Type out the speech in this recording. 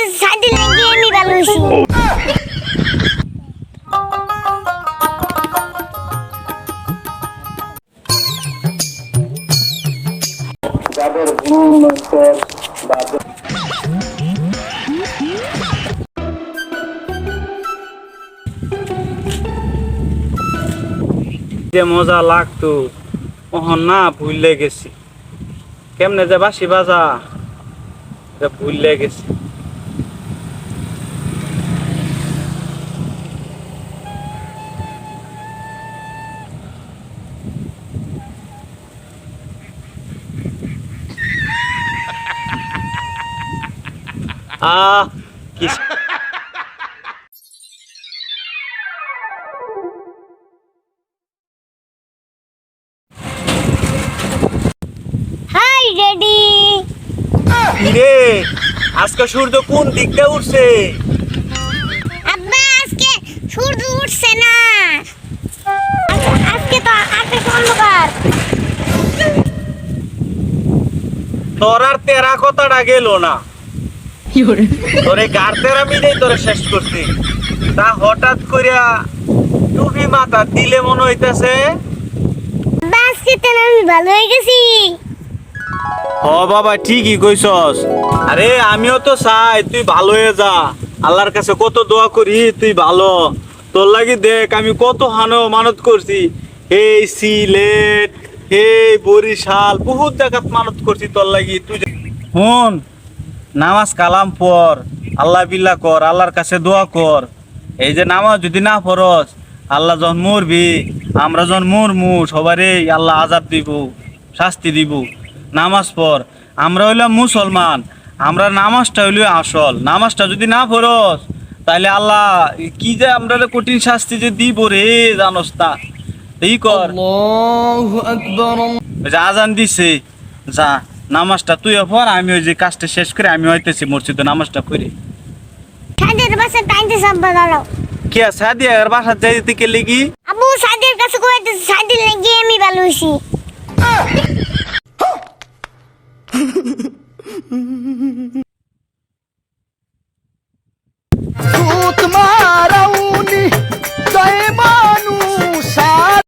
লেগে আমি যে মজা লাগতো ওহন না ভুললে গেছি। কেমনে যে বাসি বাজা ভুললে গেছি। আহ কি হাই রেডি। রে আজকে সূর্য কোন দিকটা উঠছে আব্বা আজকে সূর্য উঠছে না। আজ- আজকে তো আকাশ অন্ধকার। তোর আর তেরা কথাটা গেল না। তোরে গার তেরা মিলেই তোরে শেষ করছি। তা হঠাৎ করিয়া টুপি মাথা দিলে মনে হইতাছে আব্বা আমি ভালো হয়ে গেছি। হ বাবা ঠিকই কইছস। আরে আমিও তো চাই তুই ভালো হয়ে যা। আল্লাহর কাছে কত দোয়া করি তুই ভালো। তোর লাগি দেখ আমি কত হানো মানত করছি। এই সিলেট হে বরিশাল বহুত জায়গাত মানত করছি তোর লাগি। তুই শুন নামাজ কালাম পর আল্লাহ বিল্লা কর আল্লাহর কাছে দোয়া কর। এই যে নামাজ যদি না পড়স আল্লাহ যখন মরবি আমরা যখন মরমু সবারই আল্লাহ আজাব দিব শাস্তি দিব। নামাজ পর আমরা হইলাম মুসলমান আমরা নামাজটা হইল আসল। নামাজটা যদি না পড়স তাহলে আল্লাহ কি যে আমরা কঠিন শাস্তি যে দিব রে জানস না এই কর। আজান দিছে যা। নামাজটা তুই পর আমি ওই যে কাজটা শেষ করে আমি হইতেছি মসজিদে নামাজটা করি সাদের বাসা টাইতে সব বদলো কে সাদিয়ার বাসা যাইতে কে? লাগি আবু সাদিয়ার কাছে কইতে সাদি লাগি আমি ভালো হইছি। তোমার